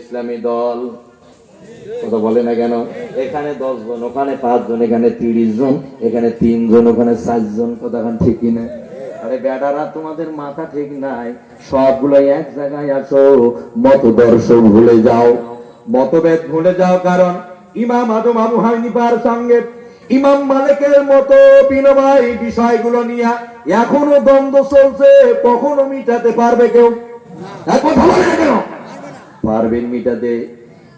ইসলামী দল। কথা বলে না কেন? এখানে দশ জন ওখানে পাঁচ জন এখানে তিরিশ জন এখানে তিনজন, ওখানে চারজন, কথা এখন ঠিক কিনা আরে বেটারা, তোমাদের মাথা ঠিক নাই। সবগুলো এক জায়গায় আসো মতদর্শ ভুলে যাও। মতভেদ ভুলে যাও কারণ ইমাম আদম আবু হানিফার সঙ্গে ইমাম মালিকের মতো বিনবাই বিষয়গুলো নিয়ে এখনও দ্বন্দ্ব চলছে। কখনো মিটাতে পারবে কেউ? এক কথা বলে না কেন? পারবেন মিটাতে।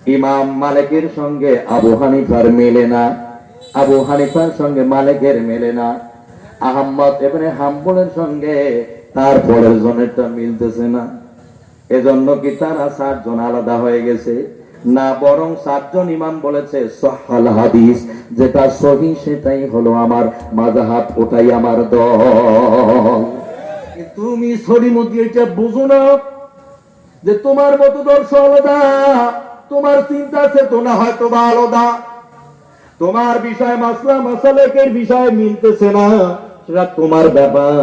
ইমাম মালিকের সঙ্গে আবু হানিফার মেলে না। আবু হানিফার সঙ্গে মালিকের মেলে না। আহম্মদ এবারে হাম্বলের সঙ্গে তারপরের জনেরটা মিলতেছে না। এজন্য কি তারা সাতজন আলাদা হয়ে গেছে? না, বরং সাতজন ইমাম বলেছে, সহাল হাদিস, যেটা সহি সেটাই হলো আমার মাজাহাব ওটাই আমার দল। তুমি সরি মধ্যে এটা বুঝো না। যে তোমার মতো দর্শ আলাদা, তোমার চিন্তা চেতনা হয়তো বা আলাদা। তোমার বিষয় মাসলা মাসালেকের বিষয় মিলতেছে না, সেটা তোমার ব্যাপার।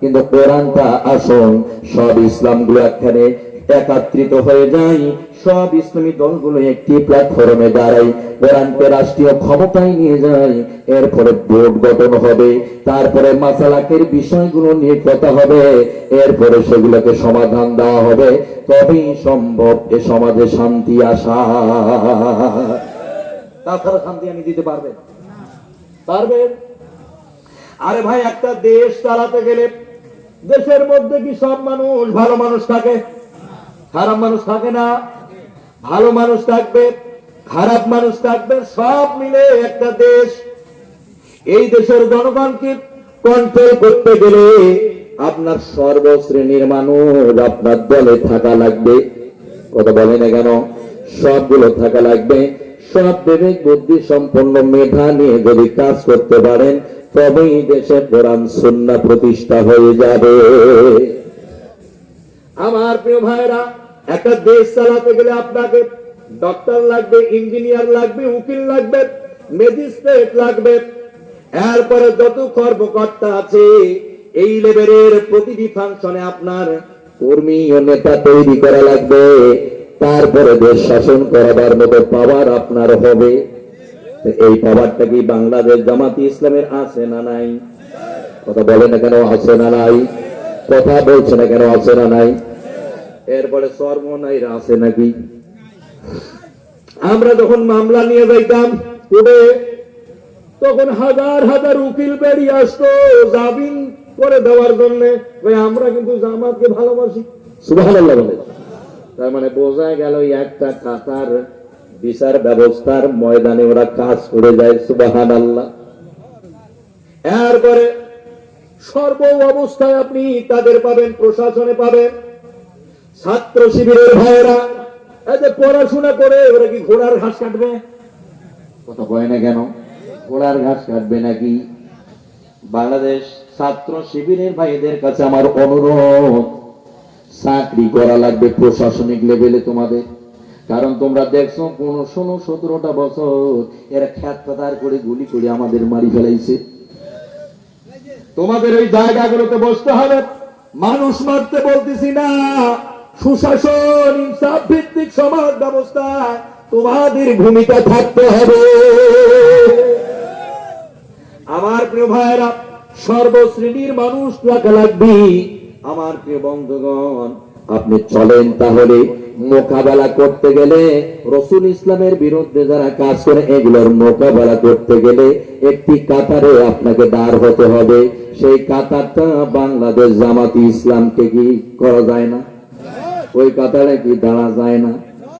কিন্তু কোরআনটা আসল, সব ইসলামগুলো একখানে একাত্রিত হয়ে যায় সব ইসলামী দলগুলো একটি প্ল্যাটফর্মে দাঁড়ায়। কোরআনকে রাষ্ট্রীয় ক্ষমতায় নিয়ে যায়। এরপরে বোর্ড গঠন হবে। তারপরে মাসালাকের বিষয়গুলো নিয়ে কথা হবে। এরপরে সেগুলোকে সমাধান দেওয়া হবে। তবেই সম্ভব এ সমাজে শান্তি আসা। তাছাড়া শান্তি আমি দিতে পারবেন পারবেন আরে ভাই, একটা দেশ চালাতে গেলে দেশের মধ্যে কি সব মানুষ ভালো মানুষ থাকে? খারাপ মানুষ থাকে না, ভালো মানুষ থাকবে, খারাপ মানুষ থাকবে, সব মিলে একটা দেশ। এই দেশের জনগণকে কন্ট্রোল করতে গেলে আপনার সর্বশ্রেণীর মানুষ আপনার দলে থাকা লাগবে। কথা বলে না কেন? সবগুলো থাকা লাগবে। সব বিবেক, বুদ্ধি সম্পন্ন মেধা নিয়ে যদি কাজ করতে পারেন, তবেই দেশে কোরআন সুন্না প্রতিষ্ঠা হয়ে যাবে। আমার প্রিয় ভাইরা একটা দেশ চালাতে গেলে আপনাকে ডক্টর লাগবে ইঞ্জিনিয়ার লাগবে, উকিল লাগবে ম্যাজিস্ট্রেট লাগবে। এরপরে যত কর্মকর্তা আছে, এই লেভেলের প্রতিটি ফাংশনে আপনার কর্মী ও নেতা তৈরি করা লাগবে। তারপরে দেশ শাসন করাবার মতো পাওয়ার আপনার হবে। এই পাওয়ারটা কি বাংলাদেশ জামাতি ইসলামের আছে না নাই? কথা বলে না কেন, আছে না নাই? কথা বলছে না কেন, আছে না নাই? এরপরে সর্বনাইরা আছে নাকি? আমরা যখন মামলা নিয়ে যাইতাম কোর্টে তখন হাজার হাজার উকিল বেরিয়ে আসতো জামিন করে দেওয়ার জন্য। আমরা কিন্তু জামাতকে ভালোবাসি। বলে। তার মানে বোঝা গেল একটা কাতার বিচার ব্যবস্থার ময়দানে ওরা কাজ করে যায় সুবাহান আল্লাহ এরপরে সর্ব অবস্থায় আপনি তাদের পাবেন, প্রশাসনে পাবেন। ছাত্র শিবিরের ভাইয়েরা যে পড়াশোনা করে ওরা কি ঘোড়ার ঘাস কাটবে? কথা কয় না কেন? ঘোড়ার ঘাস কাটবে নাকি? বাংলাদেশ ছাত্র শিবিরের ভাইদের কাছে আমার অনুরোধ, চাকরি করা লাগবে প্রশাসনিক লেভেলে তোমাদের। কারণ তোমরা দেখছ পনেরো ষোলো সতেরোটা বছর এরা খ্যাত পাতার করে গুলি করে আমাদের মারি ফেলাইছে। তোমাদের ওই জায়গাগুলোতে বসতে হবে। মানুষ মারতে বলতেছি না। সুশাসন, ইনসাফ ভিত্তিক সমাজ ব্যবস্থায় তোমাদের ভূমিকা থাকতে হবে। আমার প্রিয় ভাইরা সর্বশ্রেণীর মানুষ লাগবে, আমার প্রিয় আপনি চলেন তাহলে মোকাবেলা করতে গেলে রসুল ইসলামের বিরুদ্ধে যারা কাজ করে, এগুলোর মোকাবেলা করতে গেলে একটি কাতারে আপনাকে দাঁড় হতে হবে। সেই কাতারটা বাংলাদেশ জামাতি ইসলামকে কি করা যায় না? ওই কাতারে কি দাঁড়া যায় না?